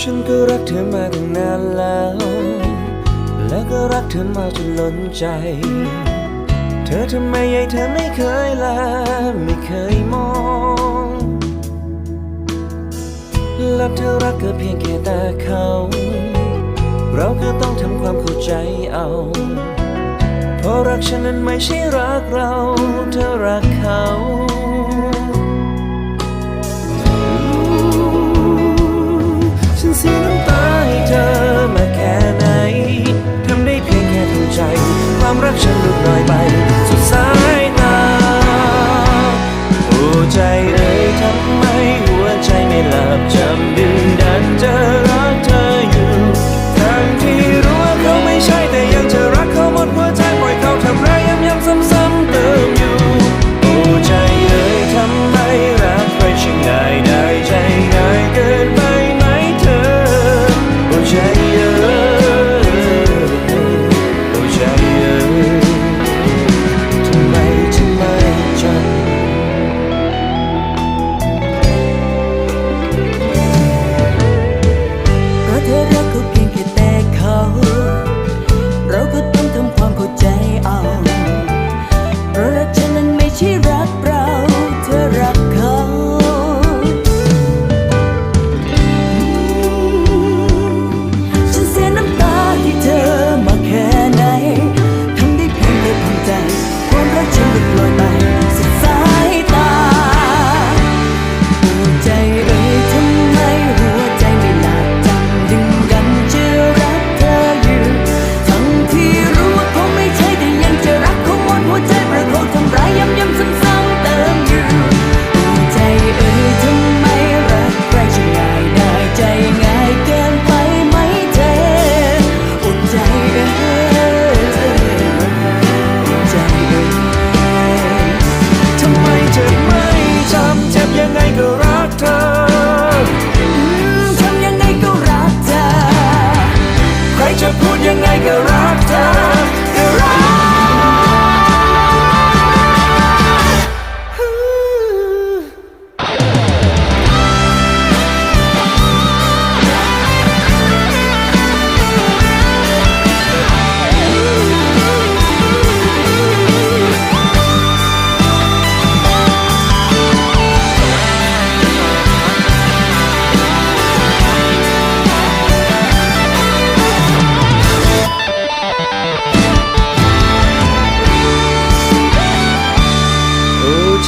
ฉันก็รักเธอมาตั้งนานแล้ว และก็รักเธอมาจนล้นใจ เธอทำไมใหญ่เธอไม่เคยละไม่เคยมองและเธอรักก็เพียงแค่ตาเขา เราก็ต้องทำความเข้าใจเอา เพราะรักฉันนั้นไม่ใช่รักเรา เธอรักเขา สียน้ำตาให้เธอมาแค่ไหนทำได้เพียงแค่ทำใจ ความรักฉันลดน้อยไป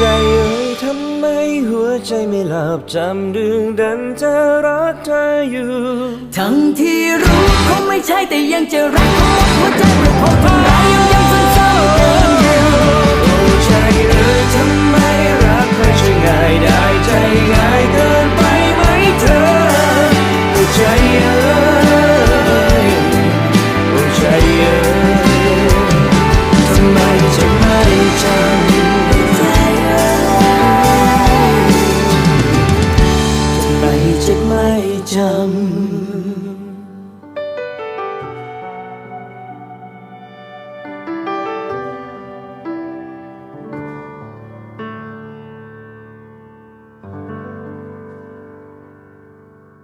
ใจเอ่ยทำไมหัวใจไม่หลับจำดึงดันจะรักเธออยู่ ทั้งที่รู้คงไม่ใช่แต่ยังจะรักหัวใจเพราะพอ Ooh.